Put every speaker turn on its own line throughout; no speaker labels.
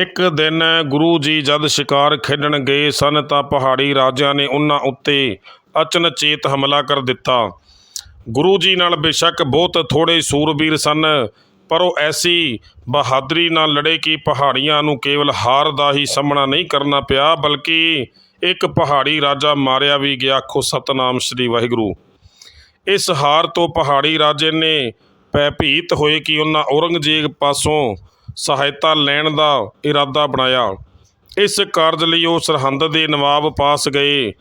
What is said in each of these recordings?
ਇੱਕ ਦਿਨ ਗੁਰੂ ਜੀ ਜਦ ਸ਼ਿਕਾਰ ਖੇਡਣ ਗਏ ਸਨ ਤਾਂ ਪਹਾੜੀ ਰਾਜਿਆਂ ਨੇ ਉਹਨਾਂ ਉੱਤੇ ਅਚਨਚੇਤ ਹਮਲਾ ਕਰ ਦਿੱਤਾ। ਗੁਰੂ ਜੀ ਨਾਲ ਬੇਸ਼ੱਕ ਬਹੁਤ ਥੋੜੇ ਸੂਰਬੀਰ ਸਨ, ਪਰ ਉਹ ਐਸੀ ਬਹਾਦਰੀ ਨਾਲ ਲੜੇ ਕਿ ਪਹਾੜੀਆਂ ਨੂੰ ਕੇਵਲ ਹਾਰ ਦਾ ਹੀ ਸਾਹਮਣਾ ਨਹੀਂ ਕਰਨਾ ਪਿਆ, ਬਲਕਿ ਇੱਕ ਪਹਾੜੀ ਰਾਜਾ ਮਾਰਿਆ ਵੀ ਗਿਆ। ਆਖੋ, ਸਤਨਾਮ ਸ੍ਰੀ ਵਾਹਿਗੁਰੂ। ਇਸ ਹਾਰ ਤੋਂ ਪਹਾੜੀ ਰਾਜੇ ਨੇ ਭੈਭੀਤ ਹੋਏ ਕਿ ਉਹਨਾਂ ਔਰੰਗਜ਼ੇਬ ਪਾਸੋਂ ਸਹਾਇਤਾ ਲੈਣ ਦਾ ਇਰਾਦਾ ਬਣਾਇਆ। ਇਸ ਕਾਰਜ ਲਈ ਉਹ ਸਰਹੰਦ ਦੇ ਨਵਾਬ ਪਾਸ ਗਏ।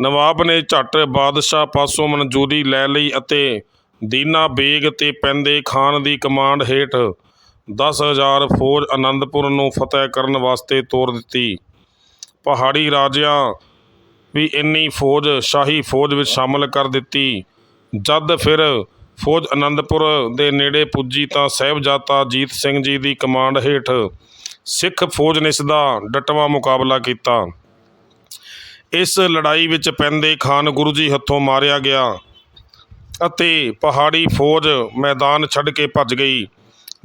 ਨਵਾਬ ਨੇ ਝੱਟ ਬਾਦਸ਼ਾਹ ਪਾਸੋਂ ਮਨਜ਼ੂਰੀ ਲੈ ਲਈ ਅਤੇ ਦੀਨਾ ਬੇਗ ਤੇ ਪੈਂਦੇ ਖਾਨ ਦੀ ਕਮਾਂਡ ਹੇਠ 10000 ਫੌਜ ਅਨੰਦਪੁਰ ਨੂੰ ਫਤਿਹ ਕਰਨ ਵਾਸਤੇ ਤੋਰ ਦਿੱਤੀ। ਪਹਾੜੀ ਰਾਜਿਆਂ ਵੀ ਇੰਨੀ ਫੌਜ, ਸ਼ਾਹੀ ਫੌਜ ਵਿੱਚ ਸ਼ਾਮਲ ਕਰ ਦਿੱਤੀ। ਜਦ ਫਿਰ ਫੌਜ ਅਨੰਦਪੁਰ ਦੇ ਨੇੜੇ ਪੁੱਜੀ ਤਾਂ ਸਾਹਿਬਜ਼ਾਦਾ ਅਜੀਤ ਸਿੰਘ ਜੀ ਦੀ ਕਮਾਂਡ ਹੇਠ ਸਿੱਖ ਫੌਜ ਨੇ ਇਸ ਦਾ ਡਟਵਾਂ ਮੁਕਾਬਲਾ ਕੀਤਾ। ਇਸ ਲੜਾਈ ਵਿੱਚ ਪੈਂਦੇ ਖਾਨ ਗੁਰੂ ਜੀ ਹੱਥੋਂ ਮਾਰਿਆ ਗਿਆ ਅਤੇ ਪਹਾੜੀ ਫੌਜ ਮੈਦਾਨ ਛੱਡ ਕੇ ਭੱਜ ਗਈ।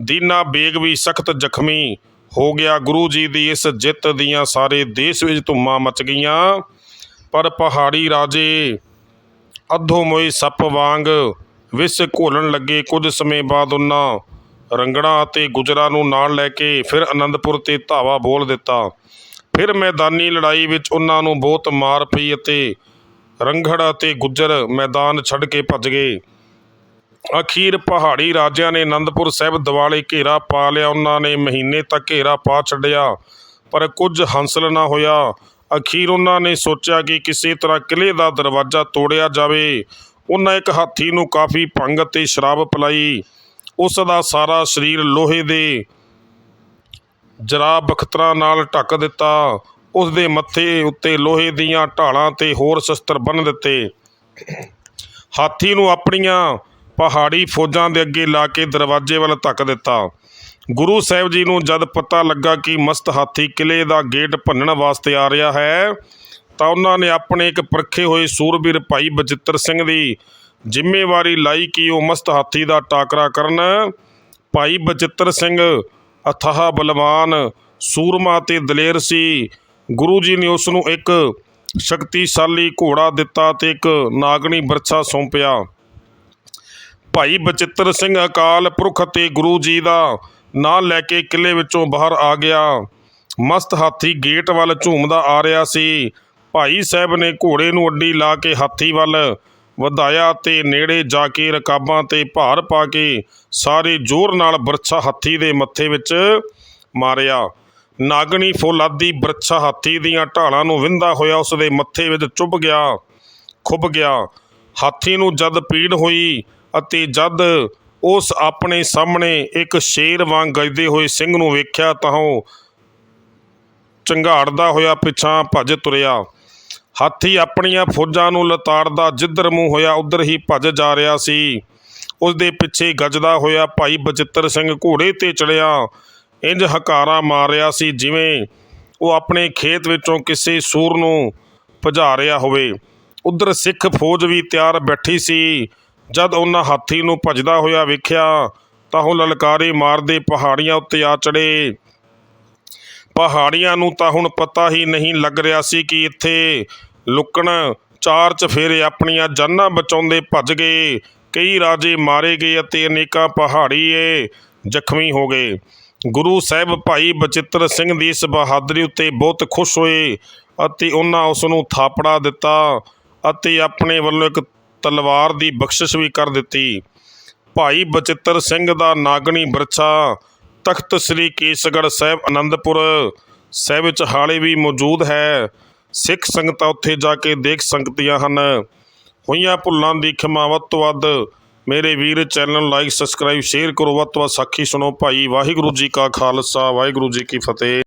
ਦੀਨਾ ਬੇਗ ਵੀ ਸਖਤ ਜ਼ਖਮੀ ਹੋ ਗਿਆ। ਗੁਰੂ ਜੀ ਦੀ ਇਸ ਜਿੱਤ ਦੀਆਂ ਸਾਰੇ ਦੇਸ਼ ਵਿੱਚ ਧੁੰਮਾਂ ਮਚ ਗਈਆਂ। ਪਰ ਪਹਾੜੀ ਰਾਜੇ ਅੱਧੋ ਸੱਪ ਵਾਂਗ ਵਿਸ ਘੋਲਣ ਲੱਗੇ। ਕੁਝ ਸਮੇਂ ਬਾਅਦ ਉਹਨਾਂ ਰੰਗੜਾ ਅਤੇ ਗੁਜਰਾ ਨੂੰ ਨਾਲ ਲੈ ਕੇ ਫਿਰ ਅਨੰਦਪੁਰ ਤੇ ਧਾਵਾ ਬੋਲ ਦਿੱਤਾ। ਫਿਰ ਮੈਦਾਨੀ ਲੜਾਈ ਵਿੱਚ ਉਹਨਾਂ ਨੂੰ ਬਹੁਤ ਮਾਰ ਪਈ ਅਤੇ ਰੰਗੜ ਅਤੇ ਗੁੱਜਰ ਮੈਦਾਨ ਛੱਡ ਕੇ ਭੱਜ ਗਏ। ਅਖੀਰ ਪਹਾੜੀ ਰਾਜਿਆਂ ਨੇ ਅਨੰਦਪੁਰ ਸਾਹਿਬ ਦਿਵਾਲੇ ਘੇਰਾ ਪਾ ਲਿਆ। ਉਹਨਾਂ ਨੇ ਮਹੀਨੇ ਤੱਕ ਘੇਰਾ ਪਾ ਛੱਡਿਆ, ਪਰ ਕੁਝ ਹਾਸਲ ਨਾ ਹੋਇਆ। ਅਖੀਰ ਉਹਨਾਂ ਨੇ ਸੋਚਿਆ ਕਿ ਕਿਸੇ ਤਰ੍ਹਾਂ ਕਿਲੇ ਦਾ ਦਰਵਾਜ਼ਾ ਤੋੜਿਆ ਜਾਵੇ। ਉਹਨਾਂ ਇੱਕ ਹਾਥੀ ਨੂੰ ਕਾਫੀ ਭੰਗ ਅਤੇ ਸ਼ਰਾਬ ਪਿਲਾਈ। ਉਸ ਦਾ ਸਾਰਾ ਸਰੀਰ ਲੋਹੇ ਦੇ ਜਰਾ ਬਖਤਰਾਂ ਨਾਲ ਢੱਕ ਦਿੱਤਾ। ਉਸ ਦੇ ਮੱਥੇ ਉੱਤੇ ਲੋਹੇ ਦੀਆਂ ਢਾਲਾਂ ਤੇ ਹੋਰ ਸ਼ਸਤਰ ਬੰਨ੍ਹ ਦਿੱਤੇ। ਹਾਥੀ ਨੂੰ ਆਪਣੀਆਂ ਪਹਾੜੀ ਫੌਜਾਂ ਦੇ ਅੱਗੇ ਲਾ ਕੇ ਦਰਵਾਜ਼ੇ ਵੱਲ ਧੱਕ ਦਿੱਤਾ। ਗੁਰੂ ਸਾਹਿਬ ਜੀ ਨੂੰ ਜਦ ਪਤਾ ਲੱਗਾ ਕਿ ਮਸਤ ਹਾਥੀ ਕਿਲੇ ਦਾ ਗੇਟ ਭੰਨਣ ਵਾਸਤੇ ਆ ਰਿਹਾ ਹੈ ਤਾਂ ਉਹਨਾਂ ਨੇ ਆਪਣੇ ਇੱਕ ਪਰਖੇ ਹੋਏ ਸੂਰਬੀਰ ਭਾਈ ਬਚਿੱਤਰ ਸਿੰਘ ਦੀ ਜ਼ਿੰਮੇਵਾਰੀ ਲਾਈ ਕਿ ਉਹ ਮਸਤ ਹਾਥੀ ਦਾ ਟਾਕਰਾ ਕਰਨ। ਭਾਈ ਬਚਿੱਤਰ ਸਿੰਘ ਅਥਾਹ ਬਲਵਾਨ, ਸੂਰਮਾ ਤੇ ਦਲੇਰ ਸੀ। ਗੁਰੂ ਜੀ ਨੇ ਉਸ ਨੂੰ ਇੱਕ ਸ਼ਕਤੀਸ਼ਾਲੀ ਘੋੜਾ ਦਿੱਤਾ ਤੇ ਇੱਕ ਨਾਗਣੀ ਬਰਛਾ ਸੌਂਪਿਆ। ਭਾਈ ਬਚਿੱਤਰ ਸਿੰਘ ਅਕਾਲ ਪੁਰਖ ਅਤੇ ਗੁਰੂ ਜੀ ਦਾ ਨਾਂ ਲੈ ਕੇ ਕਿਲੇ ਵਿੱਚੋਂ ਬਾਹਰ ਆ ਗਿਆ। ਮਸਤ ਹਾਥੀ ਗੇਟ ਵੱਲ ਝੂਮਦਾ ਆ ਰਿਹਾ ਸੀ। ਭਾਈ ਸਾਹਿਬ ਨੇ ਘੋੜੇ ਨੂੰ ਅੱਡੀ ਲਾ ਕੇ ਹਾਥੀ ਵੱਲ ਵਧਾਇਆ ਤੇ ਨੇੜੇ ਜਾ ਕੇ ਰਕਾਬਾਂ ਤੇ ਭਾਰ ਪਾ ਕੇ ਸਾਰੇ ਜ਼ੋਰ ਨਾਲ ਬਰਛਾ ਹਾਥੀ ਦੇ ਮੱਥੇ ਵਿੱਚ ਮਾਰਿਆ। ਨਾਗਣੀ ਫੌਲਾਦੀ ਬਰਛਾ ਹਾਥੀ ਦੀਆਂ ਢਾਲਾਂ ਨੂੰ ਵਿੰਦਾ ਹੋਇਆ ਉਸ ਦੇ ਮੱਥੇ ਵਿੱਚ ਚੁੱਭ ਗਿਆ, ਖੁੱਭ ਗਿਆ। ਹਾਥੀ ਨੂੰ ਜਦ ਪੀੜ ਹੋਈ ਅਤੇ ਜਦ ਉਸ ਆਪਣੇ ਸਾਹਮਣੇ ਇੱਕ ਸ਼ੇਰ ਵਾਂਗ ਗੱਜਦੇ ਹੋਏ ਸਿੰਘ ਨੂੰ ਵੇਖਿਆ ਤਾਂ ਉਹ ਚੰਗਾੜਦਾ ਹੋਇਆ ਪਿਛਾਂ ਭੱਜ ਤੁਰਿਆ। ਹਾਥੀ ਆਪਣੀਆਂ ਫੌਜਾਂ ਨੂੰ ਲਤਾੜਦਾ ਜਿੱਧਰ ਮੂੰਹ ਹੋਇਆ ਉਧਰ ਹੀ ਭੱਜ ਜਾ ਰਿਹਾ ਸੀ। ਉਸ ਦੇ ਪਿੱਛੇ ਗੱਜਦਾ ਹੋਇਆ ਭਾਈ ਬਚਿੱਤਰ ਸਿੰਘ ਘੋੜੇ ਤੇ ਚੜਿਆ। ਇੰਜ ਹਕਾਰਾ ਮਾਰ ਰਿਹਾ ਸੀ ਜਿਵੇਂ ਉਹ ਆਪਣੇ ਖੇਤ ਵਿੱਚੋਂ ਕਿਸੇ ਸੂਰ ਨੂੰ ਭਜਾ ਰਿਹਾ ਹੋਵੇ। ਉਧਰ ਸਿੱਖ ਫੌਜ ਵੀ ਤਿਆਰ ਬੈਠੀ ਸੀ। ਜਦ ਉਹਨਾਂ ਹਾਥੀ ਨੂੰ ਭਜਦਾ ਹੋਇਆ ਵੇਖਿਆ ਤਾਂ ਉਹ ਲਲਕਾਰੇ ਮਾਰਦੇ ਪਹਾੜੀਆਂ ਉੱਤੇ ਆ ਚੜੇ ਪਹਾੜੀਆਂ ਨੂੰ ਤਾਂ ਹੁਣ ਪਤਾ ਹੀ ਨਹੀਂ ਲੱਗ ਰਿਹਾ ਸੀ ਕਿ ਇੱਥੇ ਲੁਕਣ ਚਾਰ ਚਫੇਰੇ ਆਪਣੀਆਂ ਜਾਨਾਂ ਬਚਾਉਂਦੇ ਭੱਜ ਗਏ। ਕਈ ਰਾਜੇ ਮਾਰੇ ਗਏ ਅਤੇ ਅਨੇਕਾਂ ਪਹਾੜੀਏ ਜ਼ਖਮੀ ਹੋ ਗਏ। ਗੁਰੂ ਸਾਹਿਬ ਭਾਈ ਬਚਿੱਤਰ ਸਿੰਘ ਦੀ ਇਸ ਬਹਾਦਰੀ ਉੱਤੇ ਬਹੁਤ ਖੁਸ਼ ਹੋਏ ਅਤੇ ਉਹਨਾਂ ਉਸ ਨੂੰ ਥਾਪੜਾ ਦਿੱਤਾ ਅਤੇ ਆਪਣੇ ਵੱਲੋਂ ਇੱਕ ਤਲਵਾਰ ਦੀ ਬਖਸ਼ਿਸ਼ ਵੀ ਕਰ ਦਿੱਤੀ। ਭਾਈ ਬਚਿੱਤਰ ਸਿੰਘ ਦਾ ਨਾਗਣੀ ਬਰਛਾ ਤਖਤ ਸ੍ਰੀ ਕੇਸਗੜ੍ਹ ਸਾਹਿਬ ਆਨੰਦਪੁਰ ਸਾਹਿਬ ਵਿੱਚ ਹਾਲੇ ਵੀ ਮੌਜੂਦ ਹੈ। ਸਿੱਖ ਸੰਗਤਾਂ ਉੱਥੇ ਜਾ ਕੇ ਦੇਖ ਸਕਦੀਆਂ ਹਨ। ਹੋਈਆਂ ਭੁੱਲਾਂ ਦੀ ਖਿਮਾ ਵੱਧ ਤੋਂ ਵੱਧ ਮੇਰੇ ਵੀਰ ਚੈਨਲ ਨੂੰ ਲਾਈਕ, ਸਬਸਕ੍ਰਾਈਬ, ਸ਼ੇਅਰ ਕਰੋ। ਵੱਧ ਤੋਂ ਵੱਧ ਸਾਖੀ ਸੁਣੋ। ਭਾਈ ਵਾਹਿਗੁਰੂ ਜੀ ਕਾ ਖਾਲਸਾ, ਵਾਹਿਗੁਰੂ ਜੀ ਕੀ ਫਤਿਹ।